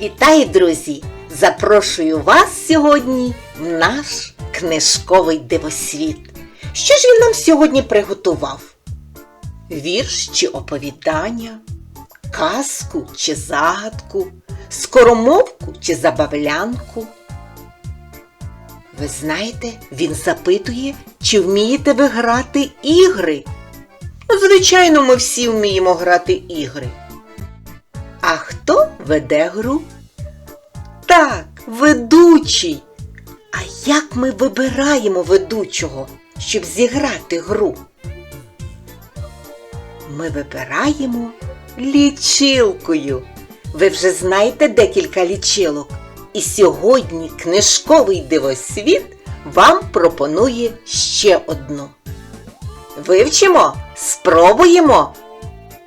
Вітаю, друзі! Запрошую вас сьогодні в наш книжковий дивосвіт. Що ж він нам сьогодні приготував? Вірш чи оповідання, казку чи загадку, скоромовку чи забавлянку? Ви знаєте, він запитує, чи вмієте ви грати ігри? Звичайно, ми всі вміємо грати ігри. А хто веде гру? Так, ведучий. А як ми вибираємо ведучого, щоб зіграти гру? Ми вибираємо лічилкою. Ви вже знаєте декілька лічилок. І сьогодні книжковий дивосвіт вам пропонує ще одну. Вивчимо, спробуємо.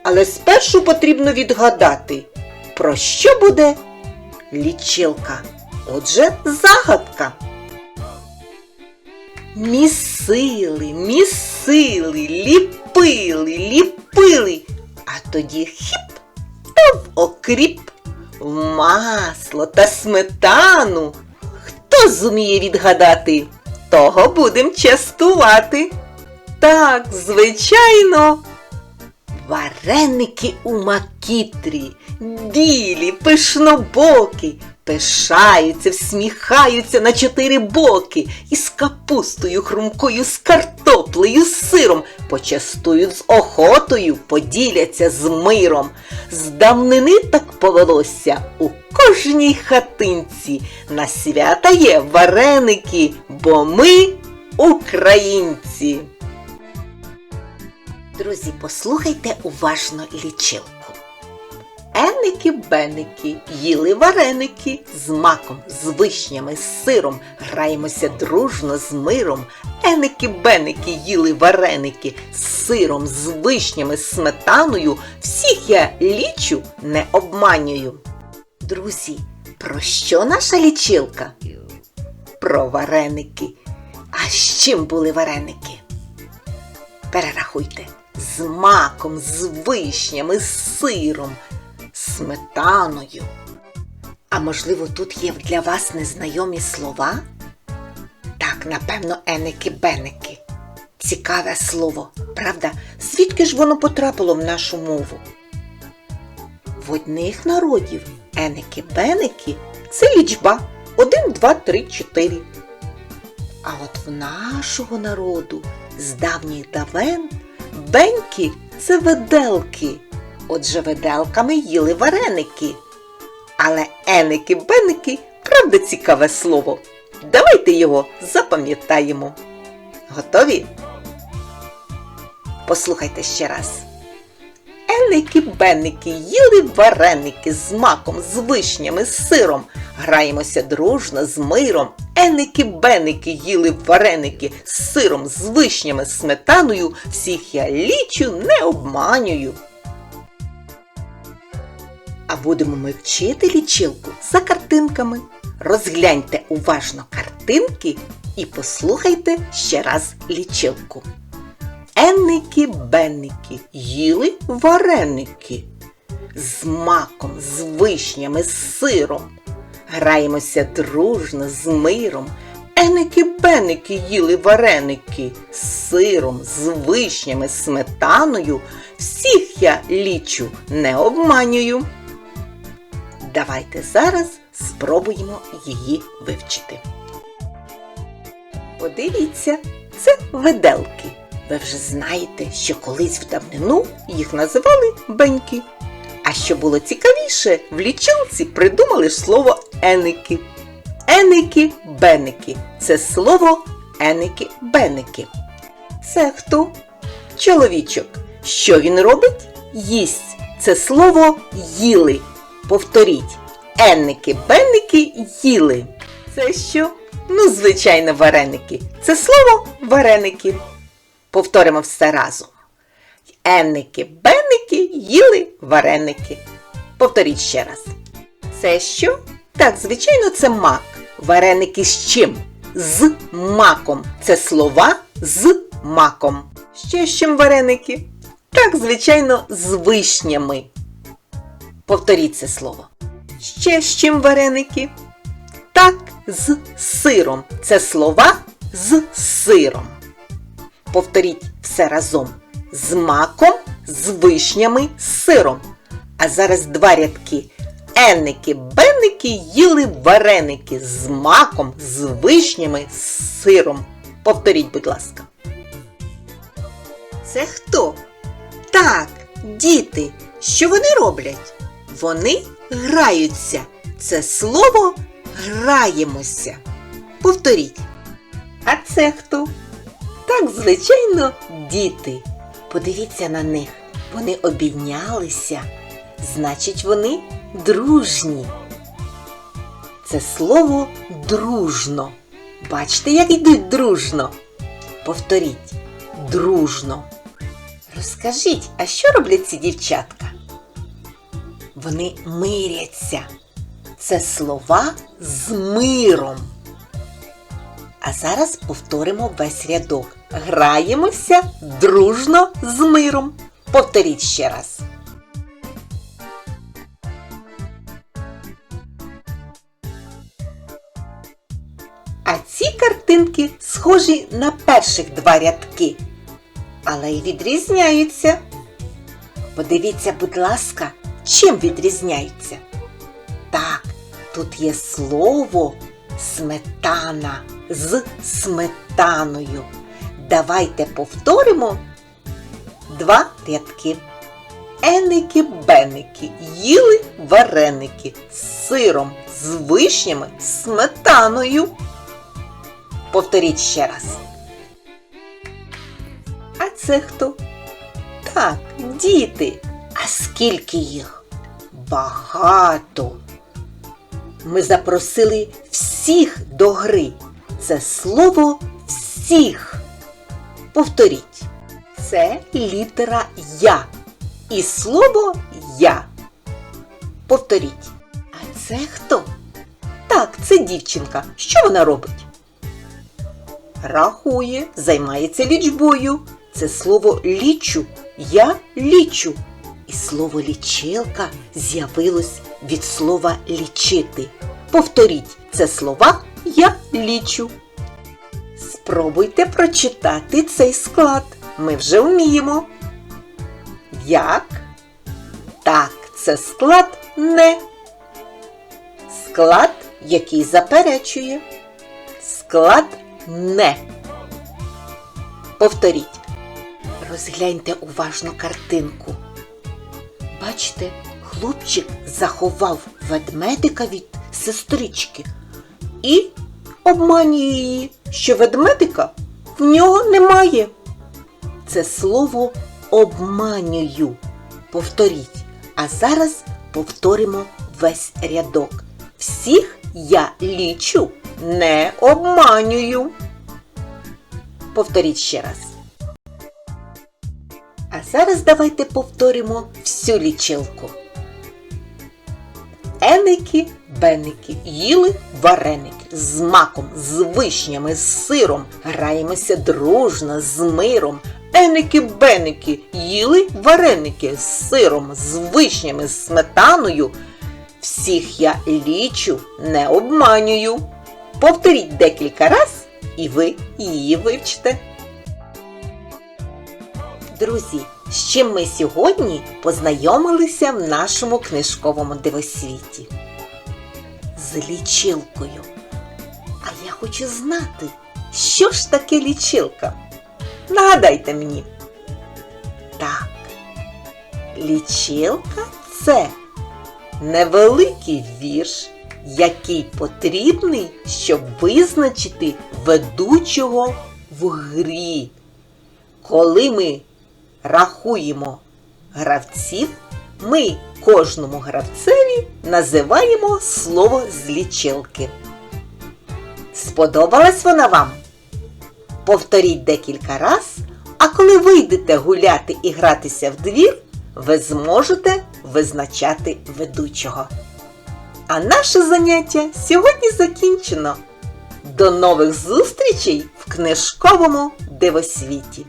Але спершу потрібно відгадати, про що буде лічилка. Отже, загадка. Місили, місили, ліпили, ліпили, а тоді хіп та в окріп, в масло та сметану. Хто зуміє відгадати, того будем частувати. Так, звичайно. Вареники у макітрі, білі, пишнобокі, пишаються, всміхаються на чотири боки, із капустою хрумкою, з картоплею, з сиром, почастують з охотою, поділяться з миром. З давнини так повелося у кожній хатинці. На свята є вареники, бо ми українці. Друзі, послухайте уважно лічилку. Еники-беники їли вареники з маком, з вишнями, з сиром, граємося дружно з миром. Еники-беники їли вареники з сиром, з вишнями, з сметаною. Всіх я лічу не обманюю. Друзі, про що наша лічилка? Про вареники. А з чим були вареники? Перерахуйте з маком, з вишнями, з сиром, сметаною. А можливо, тут є для вас незнайомі слова? Так, напевно, еники-беники. Цікаве слово, правда? Звідки ж воно потрапило в нашу мову? В одних народів еники-беники це лічба 1, 2, 3, 4. А от в нашого народу з давніх давен беньки це веделки. Отже, веделками їли вареники. Але еники-беники правда цікаве слово. Давайте його запам'ятаємо. Готові? Послухайте ще раз. Еники-беники їли вареники з маком, з вишнями, з сиром. Граємося дружно з миром. Еники-беники їли вареники з сиром, з вишнями, з сметаною. Всіх я лічу не обманюю. А будемо ми вчити лічилку за картинками. Розгляньте уважно картинки і послухайте ще раз лічилку. Енники-бенники їли вареники з маком, з вишнями, з сиром. Граємося дружно з миром. Еники-беники їли вареники з сиром, з вишнями, сметаною. Всіх я лічу не обманюю. Давайте зараз спробуємо її вивчити. Подивіться, це виделки. Ви вже знаєте, що колись в давнину їх називали беньки. А що було цікавіше, в лічилці придумали слово еники. Еники-беники. Це слово еники-беники. Це хто? Чоловічок. Що він робить? Їсть. Це слово їли. Повторіть. Енники-бенники їли. Це що? Ну, звичайно, вареники. Це слово вареники. Повторимо все разом. Енники-бенники їли вареники. Повторіть ще раз. Це що? Так, звичайно, це мак. Вареники з чим? З маком. Це слова з маком. Ще з чим вареники? Так, звичайно, з вишнями. Повторіть це слово. Ще з чим вареники? Так, з сиром. Це слова з сиром. Повторіть все разом. З маком, з вишнями, з сиром. А зараз два рядки. Енники, бенники їли вареники з маком, з вишнями, з сиром. Повторіть, будь ласка. Це хто? Так, діти. Що вони роблять? Вони граються. Це слово граємося. Повторіть. А це хто? Так, звичайно, діти. Подивіться на них. Вони обійнялися. Значить, вони дружні. Це слово дружно. Бачите, як йдуть дружно. Повторіть дружно. Розкажіть, а що роблять ці дівчатка? Вони миряться. Це слова з миром. А зараз повторимо весь рядок. Граємося дружно з миром. Повторіть ще раз. Картинки схожі на перших два рядки, але й відрізняються. Подивіться, будь ласка, чим відрізняються? Так, тут є слово сметана з сметаною. Давайте повторимо два рядки. Еники-беники їли вареники з сиром, з вишнями, сметаною. Повторіть ще раз. А це хто? Так, діти. А скільки їх? Багато. Ми запросили всіх до гри. Це слово всіх. Повторіть. Це літера Я. І слово Я. Повторіть. А це хто? Так, це дівчинка. Що вона робить? Рахує, займається лічбою. Це слово лічу. Я лічу. І слово лічилка з'явилось від слова лічити. Повторіть це слова я лічу. Спробуйте прочитати цей склад. Ми вже вміємо. Як? Так, це склад не. Склад, який заперечує. Склад не. Повторіть. Розгляньте уважно картинку. Бачите, хлопчик заховав ведмедика від сестрички і обманює її, що ведмедика в нього немає. Це слово обманюю. Повторіть. А зараз повторимо весь рядок. Всіх я лічу, не обманюю. Повторіть ще раз. А зараз давайте повторимо всю лічилку. Еники, беники, їли вареники з маком, з вишнями, з сиром. Граємося дружно, з миром. Еники, беники, їли вареники з сиром, з вишнями, з сметаною. Всіх я лічу, не обманюю. Повторіть декілька раз, і ви її вивчите. Друзі, з чим ми сьогодні познайомилися в нашому книжковому дивосвіті? З лічилкою. А я хочу знати, що ж таке лічилка? Нагадайте мені. Так, лічилка це невеликий вірш, який потрібний, щоб визначити ведучого в грі. Коли ми рахуємо гравців, ми кожному гравцеві називаємо слово з лічилки. Сподобалась вона вам? Повторіть декілька раз, а коли вийдете гуляти і гратися в двір, ви зможете визначати ведучого. А наше заняття сьогодні закінчено. До нових зустрічей в книжковому дивосвіті!